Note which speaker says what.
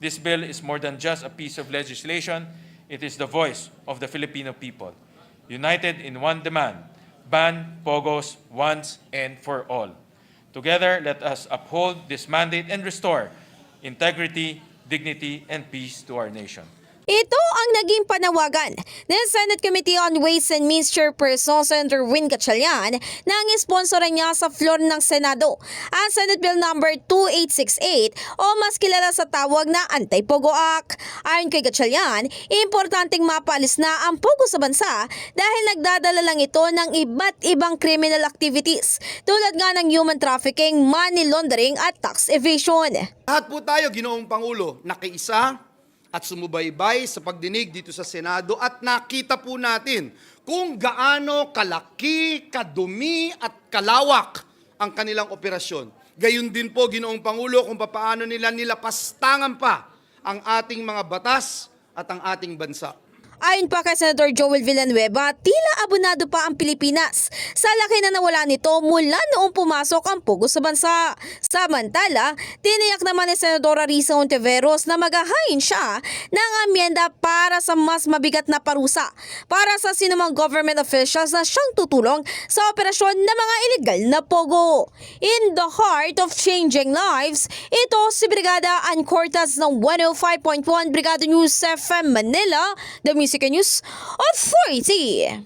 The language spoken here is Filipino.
Speaker 1: This bill is more than just a piece of legislation, it is the voice of the Filipino people, united in one demand ban Pogos once and for all. Together, let us uphold this mandate and restore integrity, dignity, and peace to our nation.
Speaker 2: Ito ang naging panawagan ng Senate Committee on Ways and Means Chairperson Senator Win Gatchalian na ang sponsoran niya sa floor ng Senado ang Senate Bill number 2868 o mas kilala sa tawag na Anti-Pogo Act. Ayon kay Gatchalian, importanteng mapaalis na ang pogo sa bansa dahil nagdadala lang ito ng iba't ibang criminal activities tulad nga ng human trafficking, money laundering at tax evasion.
Speaker 3: Lahat po tayo, Ginoong Pangulo, nakiisa at sumubaybay sa pagdinig dito sa Senado at nakita po natin kung gaano kalaki, kadumi at kalawak ang kanilang operasyon. Gayun din po, Ginoong Pangulo, kung paano nila nilapastangan pa ang ating mga batas at ang ating bansa.
Speaker 2: Ayon pa kay Senator Joel Villanueva, tila abonado pa ang Pilipinas sa laki na nawala nito mula noong pumasok ang pugo sa bansa. Samantala, tiniyak naman ni Senadora Risa Ontiveros na maghahain siya ng amyenda para sa mas mabigat na parusa para sa sinumang government officials na siyang tutulong sa operasyon ng mga illegal na pogo. In the heart of changing lives, ito si Brigada Ann Cortez ng 105.1 Brigada News FM Manila, the Music and News Authority.